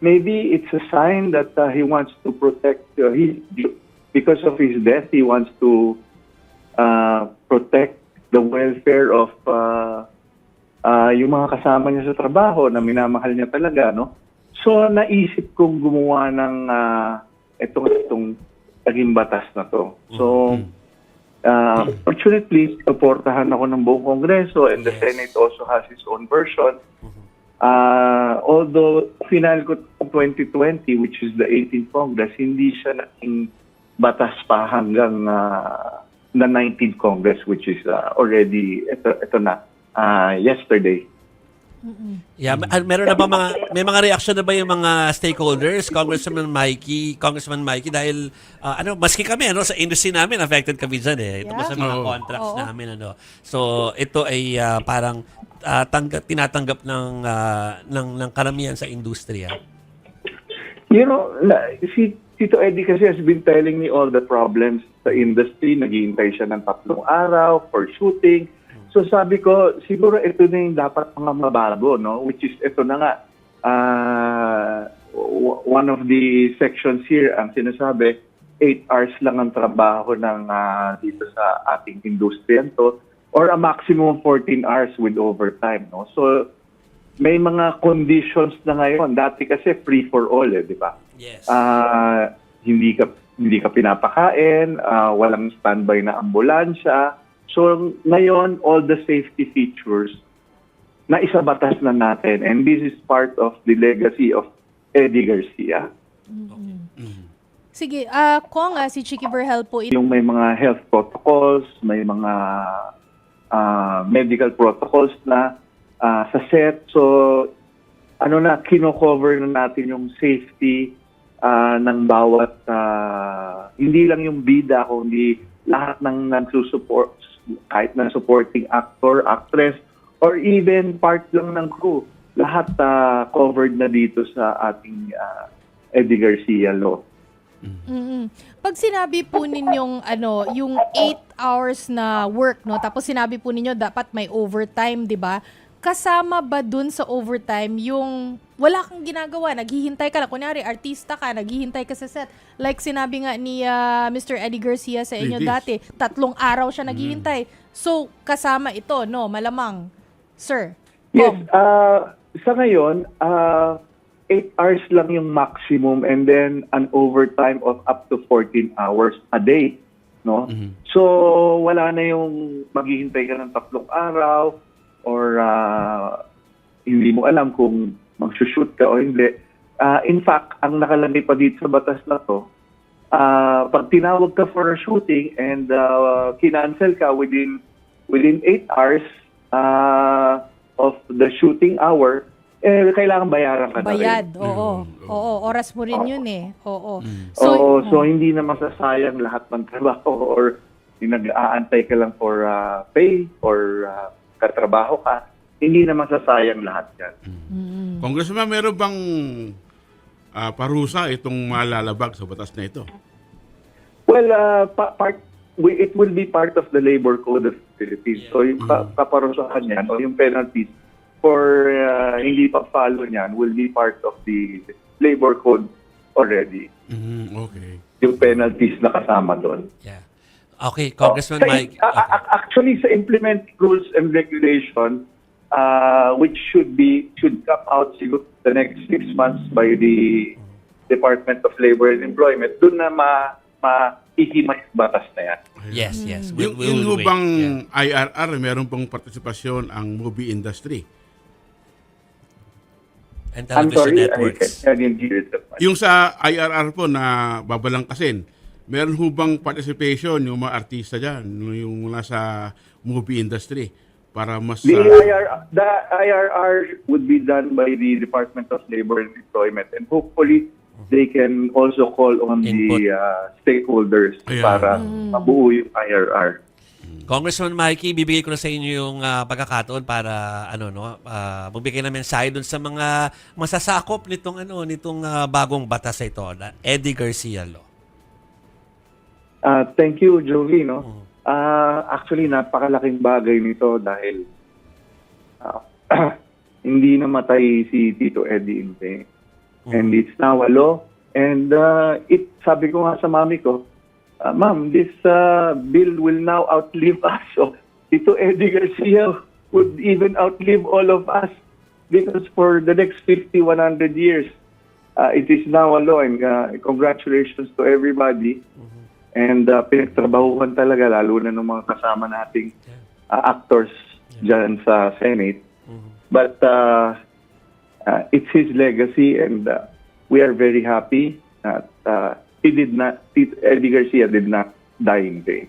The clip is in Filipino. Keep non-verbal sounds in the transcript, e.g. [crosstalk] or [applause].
maybe it's a sign that uh, he wants to protect uh, he because of his death he wants to uh, protect the welfare of uh, uh, yung mga kasama niya sa trabaho na minamahal niya talaga no? So naisip kong gumawa ng uh, itong itong naging batas na to. So uh, fortunately supportahan ako ng buong kongreso and the senate also has its own version Uh, although final ko ng 2020, which is the 18th Congress, hindi siya naging batas pa hanggang uh, the 19th Congress, which is uh, already, ito, ito na, uh, yesterday. Yeah, ma- ah, meron na ba mga may mga reaction na ba yung mga stakeholders, Congressman Mikey, Congressman Mikey dahil ah, ano, maski kami ano sa industry namin affected kami diyan eh. Ito Yeah. sa mga Oo. contracts Oo. namin ano. So ito ay ah, parang ah, tanggap, tinatanggap ng ah, ng ng karamihan sa industriya. You know, na, si Tito Eddie kasi has been telling me all the problems sa industry. Naghihintay siya ng tatlong araw for shooting. So sabi ko, siguro ito na yung dapat mga mabago, no? Which is, ito na nga, uh, one of the sections here, ang sinasabi, 8 hours lang ang trabaho ng ah, dito sa ating industriya to or a maximum of 14 hours with overtime, no? So, may mga conditions na ngayon. Dati kasi free for all, eh, di ba? Yes. Ah, hindi ka hindi ka pinapakain, ah, walang standby na ambulansya. So ngayon all the safety features na isabatas na natin and this is part of the legacy of Eddie Garcia. Sige, ah Kong, ah, si Chicky Verhel po. Yung may mga health protocols, may mga ah, medical protocols na ah, sa set. So ano na kino-cover na natin yung safety ah, ng bawat ah, hindi lang yung bida kundi lahat ng nagsusupport kahit na supporting actor, actress or even part lang ng crew. Lahat ah, covered na dito sa ating ah, Eddie Garcia law. Mm-mm. Pag sinabi po ninyong ano, yung 8 hours na work, no? Tapos sinabi po ninyo dapat may overtime, 'di ba? Kasama ba dun sa overtime yung wala kang ginagawa, naghihintay ka lang. Kunyari, artista ka, naghihintay ka sa set. Like sinabi nga ni ah, Mr. Eddie Garcia sa inyo Ladies. dati, tatlong araw siya naghihintay. So, kasama ito, no? Malamang. Sir. Yes, Kong. uh, sa ngayon, uh, 8 hours lang yung maximum and then an overtime of up to 14 hours a day. No? So, wala na yung maghihintay ka ng tatlong araw or uh, hindi mo alam kung magsushoot ka o hindi. Uh, in fact, ang nakalagay pa dito sa batas na to, uh, pag tinawag ka for a shooting and uh, kinancel ka within within 8 hours uh, of the shooting hour, eh, kailangan bayaran ka na rin. Bayad, oo. Mm, Oo, oras mo rin yun eh. Oo. So, mm. so hindi na masasayang lahat ng trabaho [laughs] or yung nag-aantay ka lang for uh, pay or uh, katrabaho ka, hindi na masasayang lahat yan. Mm. Congressman, meron bang ah, parusa itong malalabag sa batas na ito? Well, uh, pa- part we, it will be part of the labor code of the Philippines. So yung pa- paparusahan niyan o yung penalties for uh, hindi pa-follow niyan will be part of the labor code already. Mhm, okay. Yung penalties na kasama doon. Yeah. Okay, Congressman Sa- Mike. a- actually, sa implement rules and regulation, uh, which should be should come out siguro the next six months by the Department of Labor and Employment, doon na ma maihimay yung batas na yan. Yes, yes. We'll, Yung, we'll yung bang Yeah. IRR, meron pong partisipasyon ang movie industry. And I'm television sorry, I, networks. I didn't hear much. Yung sa IRR po na babalangkasin, meron ho bang participation yung mga artista dyan, yung mula sa movie industry para mas... The, ah, IR, the IRR would be done by the Department of Labor and Employment and hopefully they can also call on Input. the uh, stakeholders Ayan. para mabuo yung IRR. Congressman Mikey, bibigay ko na sa inyo yung ah, pagkakataon para ano no, ah, magbigay ng mensahe dun sa mga masasakop nitong ano nitong ah, bagong batas ito, na Eddie Garcia Law. Uh, thank you, Jovi. No? Ah, actually, napakalaking bagay nito dahil ah, [clears throat] hindi namatay si Tito Eddie Inte. And it's now a law. And uh, it, sabi ko nga sa mami ko, "Ah, ma'am, this uh, bill will now outlive us. So, ito Eddie Garcia would even outlive all of us because for the next 50, 100 years, uh, it is now a law. And uh, congratulations to everybody. And uh, pinagtrabahuhan talaga, lalo na ng mga kasama nating uh, actors dyan sa Senate. But uh, uh, it's his legacy and uh, we are very happy that uh, he did not, Eddie Garcia did not die in vain.